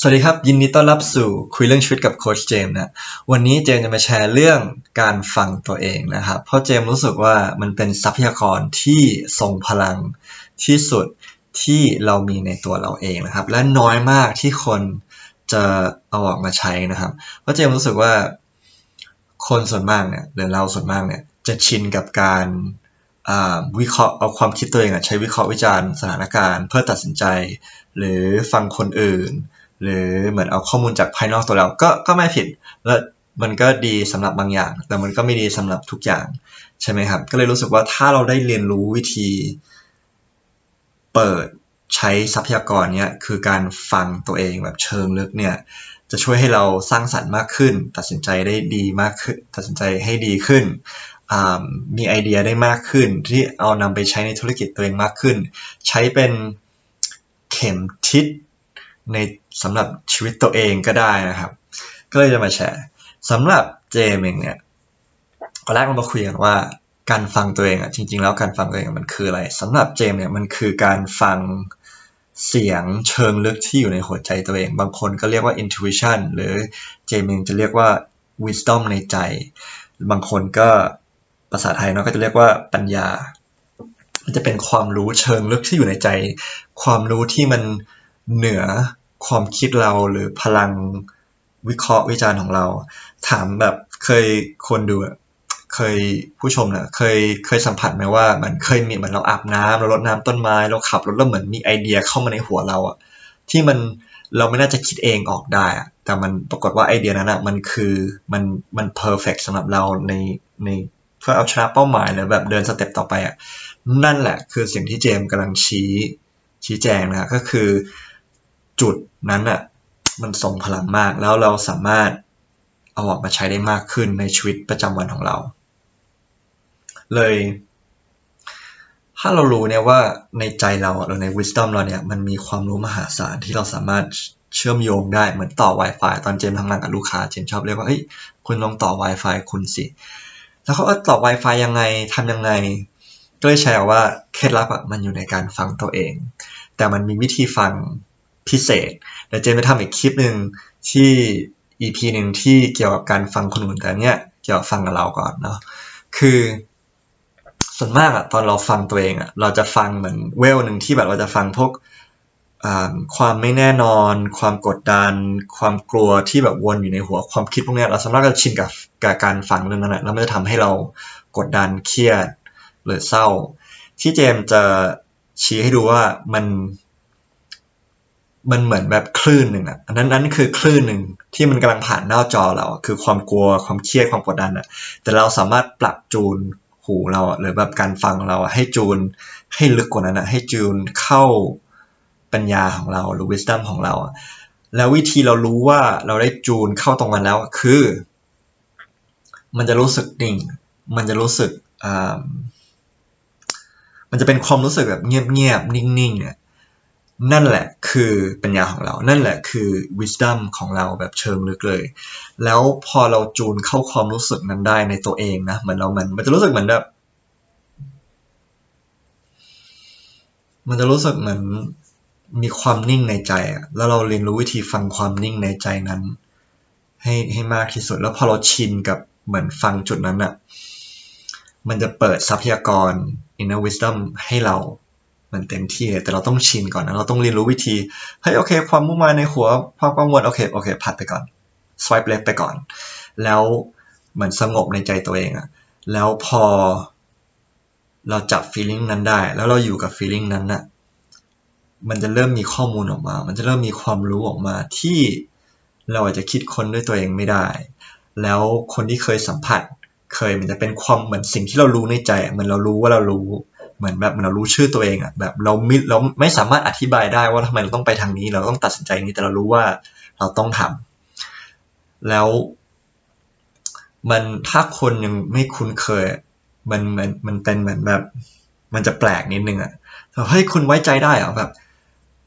สวัสดีครับ ยินดีต้อนรับสู่คุยเรื่องชีวิตกับโค้ชเจมส์นะ วันนี้เจมส์จะมาแชร์เรื่องการฟังตัวเองนะครับ เพราะเจมส์รู้สึกว่ามันเป็นทรัพยากรที่ทรงพลังที่สุดที่เรามีในตัวเราเองนะครับ และน้อยมากที่คนจะเอาออกมาใช้นะครับ เพราะเจมส์รู้สึกว่าคนส่วนมากเนี่ยหรือเราส่วนมากเนี่ยจะชินกับการ วิเคราะห์เอาความคิดตัวเองอใช้วิเคราะห์วิจารณ์สถานการณ์ เพื่อตัดสินใจ หรือฟังคนอื่น หรือเหมือนเอาข้อมูลจากภายนอกตัวเราก็ก็ไม่ผิดและมันก็ดีสำหรับบางอย่าง แต่มันก็ไม่ดีสำหรับทุกอย่างใช่ไหมครับ ก็เลยรู้สึกว่าถ้าเราได้เรียนรู้วิธี เปิดใช้ทรัพยากรเนี้ยคือการฟังตัวเองแบบเชิงลึกเนี่ยจะช่วยให้เราสร้างสรรค์มากขึ้น ตัดสินใจได้ดีมากขึ้น ตัดสินใจให้ดีขึ้น มีไอเดียได้มากขึ้น ที่เอานำไปใช้ในธุรกิจตัวเองมากขึ้น ใช้เป็นเข็มทิศในสำหรับชีวิตตัวเองก็ได้นะครับ ก็เลยจะมาแชร์สำหรับเจมเองเนี่ยตอนแรกเรามาคุยกันว่าการฟังตัวเองอะจริง ๆ แล้วการฟังตัวเองมันคืออะไรสำหรับเจมเนี่ยมันคือการฟังเสียงเชิงลึกที่อยู่ในหัวใจตัวเอง บางคนก็เรียกว่า intuition หรือเจมเองจะเรียกว่า wisdom ในใจ บางคนก็ ภาษาไทยเนาะก็จะเรียกว่าปัญญา มันจะเป็นความรู้เชิงลึกที่อยู่ในใจ ความรู้ที่มันเหนือความคิดเราหรือพลังวิเคราะห์วิจารณ์ของเรา ถามแบบเคยคนดูเคยผู้ชมเนี่ยเคยเคยสัมผัสไหมว่ามันเคยมีเหมือนเราอาบน้ำเรารดน้ำต้นไม้ เราขับรถแล้วเหมือนมีไอเดียเข้ามาในหัวเราอะที่มันเราไม่น่าจะคิดเองออกได้อะแต่มันปรากฏว่าไอเดียนั้นอะมันคือมันมันเพอร์เฟกสำหรับเราในใน เพื่อเอาชนะเป้าหมายหรือแบบเดินสเต็ปต่อไปอะนั่นแหละคือสิ่งที่เจมส์กำลังชี้ชี้แจงนะก็คือจุดนั้นอะมันทรงพลังมากแล้วเราสามารถเอาออกมาใช้ได้มากขึ้นในชีวิตประจำวันของเรา เลย ถ้าเรารู้เนี่ยว่าในใจเราหรือใน wisdom เราเนี่ยมันมีความรู้มหาศาลที่เราสามารถเชื่อมโยงได้เหมือนต่อ Wi-Fi ตอนเจมทำงานกับลูกค้าเจมชอบเรียกว่าเฮ้ยคุณลองต่อ Wi-Fi คุณสิ แล้วเขาก็ต่อ Wi-Fi ยังไงทำยังไง ก็เลยแชร์ว่าเคล็ดลับอะมันอยู่ในการฟังตัวเอง แต่มันมีวิธีฟังพิเศษเดี๋ยวเจมไปทำอีกคลิปหนึ่งที่ EP หนึ่งที่เกี่ยวกับการฟังคนอื่นแต่เนี้ยเกี่ยวกับฟังกับเราก่อนเนาะคือส่วนมากอะตอนเราฟังตัวเองอะเราจะฟังเหมือนเวลหนึ่งที่แบบเราจะฟังพวก ความไม่แน่นอน ความกดดัน ความกลัวที่แบบวนอยู่ในหัวความคิดพวกนี้เราสามารถจะชินกับกับการฟังเรื่องนั้นแหละแล้วมันจะทำให้เรากดดันเครียดหรือเศร้า ที่เจมจะชี้ให้ดูว่ามัน มันเหมือนแบบคลื่นหนึ่งอะอันนั้นนั้นคือคลื่นหนึ่งที่มันกำลังผ่านหน้าจอเราคือความกลัวความเครียดความกดดันอะ แต่เราสามารถปรับจูนหูเราหรือแบบการฟังเราให้จูนให้ลึกกว่านั้นอะให้จูนเข้า ปัญญาของเราหรือ wisdom ของเรา แล้ววิธีเรารู้ว่าเราได้จูนเข้าตรงนั้นแล้วคือ มันจะรู้สึกดิ่ง มันจะรู้สึกอ่ามันจะเป็นความรู้สึกแบบเงียบๆ นิ่งๆเนี่ยนั่นแหละคือปัญญาของเรา นั่นแหละคือ wisdom ของเราแบบเชิงลึกเลย แล้วพอเราจูนเข้าความรู้สึกนั้นได้ในตัวเองนะ เหมือนเรามัน มันจะรู้สึกเหมือนแบบ มันจะรู้สึกเหมือน มีความนิ่งในใจอะแล้วเราเรียนรู้วิธีฟังความนิ่งในใจนั้น ให้ให้มากที่สุด แล้วพอเราชินกับเหมือนฟังจุดนั้นอะมันจะเปิดทรัพยากร inner wisdom ให้เรามันเต็มที่เลยแต่เราต้องชินก่อนนะเราต้องเรียนรู้วิธีเฮ้ยโอเค ความมุ่งมาในหัวความกังวลโอเคโอเคผัดไปก่อนสวายเล็ไปก่อน แล้วเหมือนสงบในใจตัวเองอะแล้วพอเราจับฟีลลิ่งนั้นได้ แล้วเราอยู่กับฟีลลิ่งนั้นน่ะ มันจะเริ่มมีข้อมูลออกมา มันจะเริ่มมีความรู้ออกมาที่เราอาจจะคิดค้นด้วยตัวเองไม่ได้ แล้วคนที่เคยสัมผัส เคยมันจะเป็นความเหมือนสิ่งที่เรารู้ในใจเหมือนเรารู้ว่าเรารู้ เหมือนแบบเรารู้ชื่อตัวเองอะแบบเราไม่เราไม่สามารถอธิบายได้ว่าทำไมเราต้องไปทางนี้ เราต้องตัดสินใจนี้ แต่เรารู้ว่าเราต้องทำแล้วมันถ้าคนยังไม่คุ้นเคย มันมันมันเป็นเหมือนแบบ มันจะแปลกนิดนึงอะเฮ้ยคุณไว้ใจได้เหรอแบบ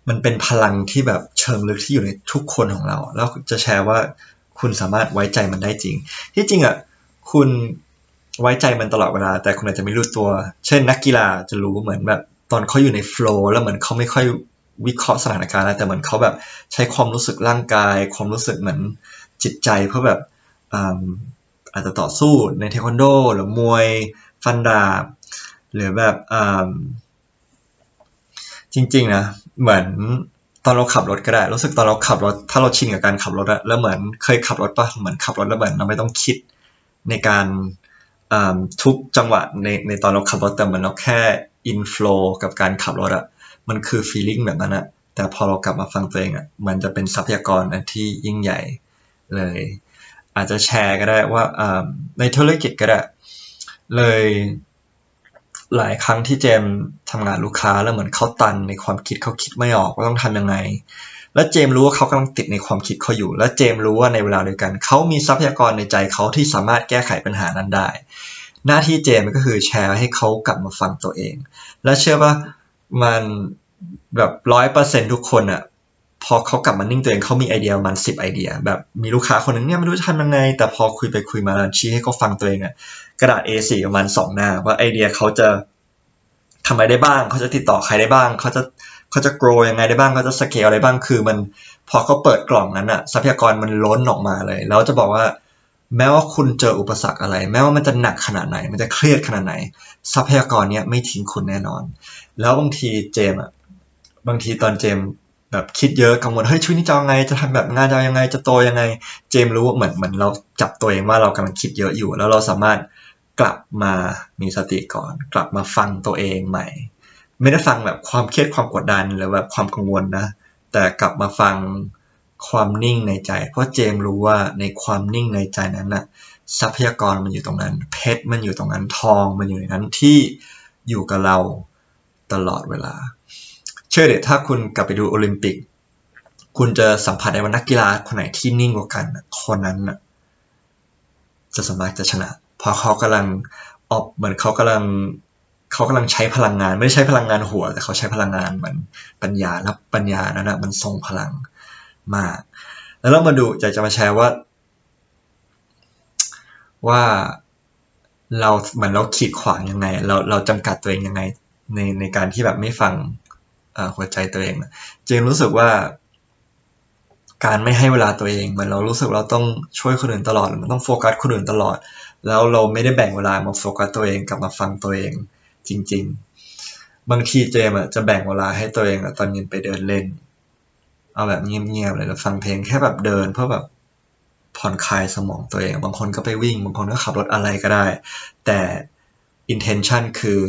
มันเป็นพลังที่แบบเชิงลึกที่อยู่ในทุกคนของเรา แล้วจะแชร์ว่าคุณสามารถไว้ใจมันได้จริง ที่จริงอะคุณไว้ใจมันตลอดเวลา แต่คุณอาจจะไม่รู้ตัว เช่น นักกีฬาจะรู้เหมือนแบบตอนเขาอยู่ในโฟล์แล้วเหมือนเขาไม่ค่อยวิเคราะห์สถานการณ์แล้วแต่เหมือนเขาแบบใช้ความรู้สึกร่างกาย ความรู้สึกเหมือนจิตใจเพื่อแบบอาจจะต่อสู้ในเทควันโด หรือมวยฟันดาบหรือแบบจริงๆนะ เหมือนตอนเราขับรถก็ได้ รู้สึกตอนเราขับรถ ถ้าเราชินกับการขับรถอะแล้วเหมือนเคยขับรถปะเหมือนขับรถแล้วเหมือนเราไม่ต้องคิดในการทุกจังหวะในในตอนเราขับรถแต่เหมือนเราแค่อินฟลูกับการขับรถอะมันคือฟีลลิ่งแบบนั้นอะแต่พอเรากลับมาฟังตัวเองอะมันจะเป็นทรัพยากรที่ยิ่งใหญ่เลย อาจจะแชร์ก็ได้ว่าในธุรกิจก็ได้เลย หลายครั้งที่เจมทำงานลูกค้าแล้วเหมือนเขาตันในความคิดเขาคิดไม่ออกว่าต้องทำยังไง และเจมรู้ว่าเขากำลังติดในความคิดเขาอยู่ และเจมรู้ว่าในเวลาเดียวกันเขามีทรัพยากรในใจเขาที่สามารถแก้ไขปัญหานั้นได้ หน้าที่เจมก็คือแชร์ให้เขากลับมาฟังตัวเอง และเชื่อว่ามันแบบร้อยเปอร์เซ็นทุกคนอะ พอเขากลับมานิ่งตัวเองเขามีไอเดียมันสิบไอเดีย แบบมีลูกค้าคนหนึ่งเนี่ยไม่รู้จะทำยังไง แต่พอคุยไปคุยมาชี้ให้เขาฟังตัวเองอะกระดาษ A4 ประมาณสองหน้า ว่าไอเดียเขาจะทำอะไรได้บ้าง เขาจะติดต่อใครได้บ้าง เขาจะเขาจะ grow ยังไงได้บ้าง เขาจะ scale อะไรบ้าง คือมันพอเขาเปิดกล่องนั้นอะทรัพยากรมันล้นออกมาเลย แล้วจะบอกว่า แม้ว่าคุณเจออุปสรรคอะไร แม้ว่ามันจะหนักขนาดไหน มันจะเครียดขนาดไหน ทรัพยากรเนี้ยไม่ทิ้งคุณแน่นอน แล้วบางทีเจมอะบางทีตอนเจม แบบคิดเยอะกังวลเฮ้ยชีวิตนี้จะยังไงจะทำแบบงานจะยังไงจะโตยังไง เจมรู้เหมือนเหมือนเราจับตัวเองว่าเรากำลังคิดเยอะอยู่ แล้วเราสามารถกลับมามีสติก่อน กลับมาฟังตัวเองใหม่ ไม่ได้ฟังแบบความเครียดความกดดันหรือแบบความกังวลนะ แต่กลับมาฟังความนิ่งในใจ เพราะเจมรู้ว่าในความนิ่งในใจนั้นนะ่ะทรัพยากรมันอยู่ตรงนั้น เพชรมันอยู่ตรงนั้นทองมันอยู่ในนั้นที่อยู่กับเราตลอดเวลา เชื่อเด็ดถ้าคุณกลับไปดูโอลิมปิก คุณจะสัมผัสได้ว่านักกีฬาคนไหนที่นิ่งกว่ากันคนนั้นจะสามารถจะชนะ เพราะเขากำลังออกเหมือนเขากำลังเขากำลังใช้พลังงาน ไม่ได้ใช้พลังงานหัว แต่เขาใช้พลังงานเหมือนปัญญาแล้วปัญญานั้นนะมันทรงพลังมาก แล้วเรามาดูอยากจะมาแชร์ว่า ว่าเราเหมือนเราขีดขวางยังไง เราเราจำกัดตัวเองยังไงในในการที่แบบไม่ฟัง หัวใจตัวเองเจมรู้สึกว่า การไม่ให้เวลาตัวเองเหมือนเรารู้สึกเราต้องช่วยคนอื่นตลอดมันต้องโฟกัสคนอื่นตลอด แล้วเราไม่ได้แบ่งเวลามาโฟกัสตัวเองกลับมาฟังตัวเองจริง ๆ บางทีเจมจะแบ่งเวลาให้ตัวเองตอนเย็นไปเดินเล่น เอาแบบเงียบๆเลยแล้วฟังเพลงแค่แบบเดินเพื่อแบบผ่อนคลายสมองตัวเอง บางคนก็ไปวิ่ง บางคนก็ขับรถอะไรก็ได้ แต่ intention คือ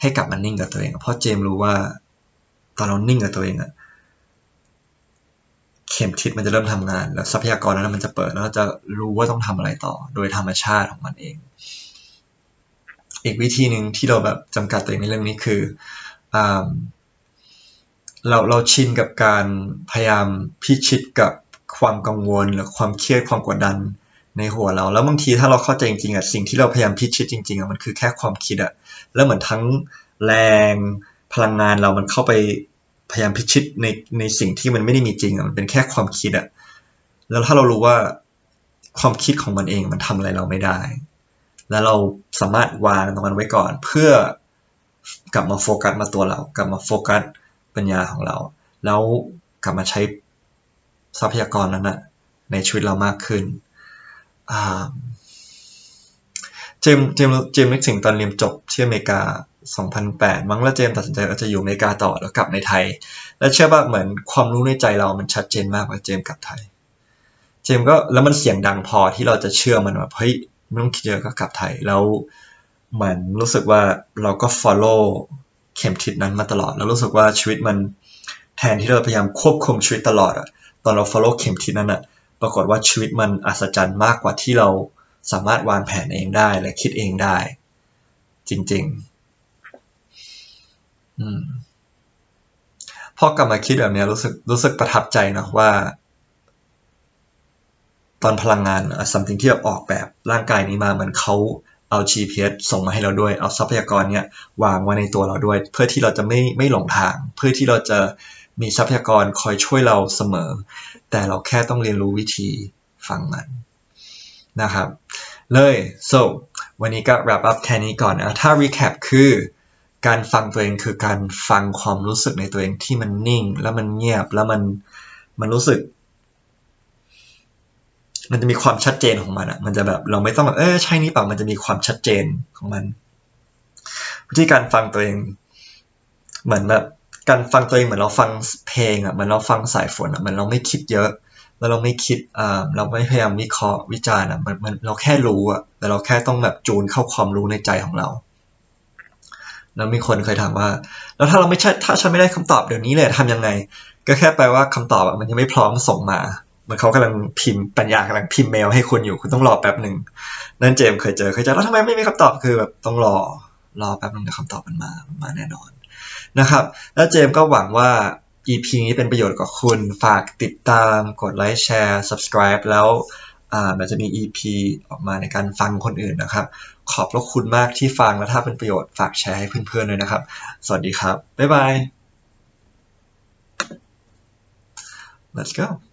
ให้กลับมานิ่งกับตัวเอง เพราะเจมรู้ว่า ตอนเรานิ่งกับตัวเองอะเข็มทิศมันจะเริ่มทำงาน แล้วทรัพยากรนั้นมันจะเปิดแล้วจะรู้ว่าต้องทำอะไรต่อ โดยธรรมชาติของมันเอง อีกวิธีหนึ่งที่เราแบบจำกัดตัวเองในเรื่องนี้คืออเราเราชินกับการพยายามพิชิตกับความกังวลหรือความเครียดความกดดันในหัวเรา แล้วบางทีถ้าเราเข้าใจจริงๆอะสิ่งที่เราพยายามพิชิตจริงๆอะมันคือแค่ความคิดอะแล้วเหมือนทั้งแรง พลังงานเรามันเข้าไปพยายามพิชิตในในสิ่งที่มันไม่ได้มีจริงอะมันเป็นแค่ความคิดอะแล้วถ้าเรารู้ว่าความคิดของมันเองมันทำอะไรเราไม่ได้ แล้วเราสามารถวางตรงนั้นไว้ก่อน เพื่อกลับมาโฟกัสมาตัวเรา กลับมาโฟกัสปัญญาของเรา แล้วกลับมาใช้ทรัพยากรนั้นนะในชีวิตเรามากขึ้นเจมเจมเจมนึกถึงตอนเรียนจบที่อเมริกา 2008 มั้งแล้วเจมตัดสินใจว่าจะอยู่อเมริกาต่อแล้วกลับในไทย แล้วเชื่อว่าเหมือนความรู้ในใจเรามันชัดเจนมากว่าเจมกลับไทย เจมก็แล้วมันเสียงดังพอที่เราจะเชื่อมันว่าเฮ้ยไม่ต้องคิดเยอะก็กลับไทยแล้วเหมือนรู้สึกว่าเราก็ follow เข็มทิศนั้นมาตลอด แล้วรู้สึกว่าชีวิตมันแทนที่เราพยายามควบคุมชีวิตตลอดอะตอนเรา follow เข็มทิศนั้นอะปรากฏว่าชีวิตมันอัศจรรย์มากกว่าที่เราสามารถวางแผนเองได้และคิดเองได้ จริง ๆ พอกลับมาคิดแบบนี้รู้สึกรู้สึกประทับใจนะว่า ตอนพลังงานสัม t ิ i n g ที่แบบออกแบบร่างกายนี้มาเหมือนเขาเอา GPS ส่งมาให้เราด้วย เอาทรัพยากรเนี่ยวางไว้ในตัวเราด้วย เพื่อที่เราจะไม่ไม่หลงทาง เพื่อที่เราจะมีทรัพยากรคอยช่วยเราเสมอ แต่เราแค่ต้องเรียนรู้วิธีฟังมันนะครับ เลย so วันนี้ก็ wrap up แค่นี้ก่อนนะถ้า recap คือ การฟังตัวเองคือการฟังความรู้สึกในตัวเองที่มันนิ่ง แล้วมันเงียบแล้วมันมันรู้สึก มันจะมีความชัดเจนของมันอะมันจะแบบเราไม่ต้องแบบเออใช่นี่เปล่ามันจะมีความชัดเจนของมัน วิธีการฟังตัวเอง เหมือนแบบการฟังตัวเองเหมือนเราฟังเพลงอะเหมือนเราฟังสายฝนอะเหมือนเราไม่คิดเยอะแล้วเราไม่คิดอ่าเราไม่พยายามวิเคราะห์วิจารณ์อะมันมันเราแค่รู้อะแต่เราแค่ต้องแบบจูนเข้าความรู้ในใจของเรา แล้วมีคนเคยถามว่า แล้วถ้าเราไม่ใช่ถ้าฉันไม่ได้คำตอบเดี๋ยวนี้เลยทำยังไง ก็แค่แปลว่าคำตอบมันยังไม่พร้อมส่งมาเหมือนเขากำลังพิมพ์ปัญญากำลังพิมพ์เมลให้คุณอยู่คุณต้องรอแป๊บหนึ่งนั่นเจมเคยเจอเคยเจอแล้วทำไมไม่มีคำตอบคือแบบต้องรอรอแป๊บหนึงเดี๋ยวคำตอบมันมามาแน่นอนนะครับ แล้วเจมก็หวังว่า EP นี้เป็นประโยชน์กับคุณฝากติดตามกดไลค์แชร์ subscribe แล้วอ่ามันจะมี EP ออกมาในการฟังคนอื่นนะครับ ขอบพระคุณมากที่ฟังและถ้าเป็นประโยชน์ฝากแชร์ให้เพื่อนๆด้วยนะครับ สวัสดีครับ บ๊ายบาย Let's go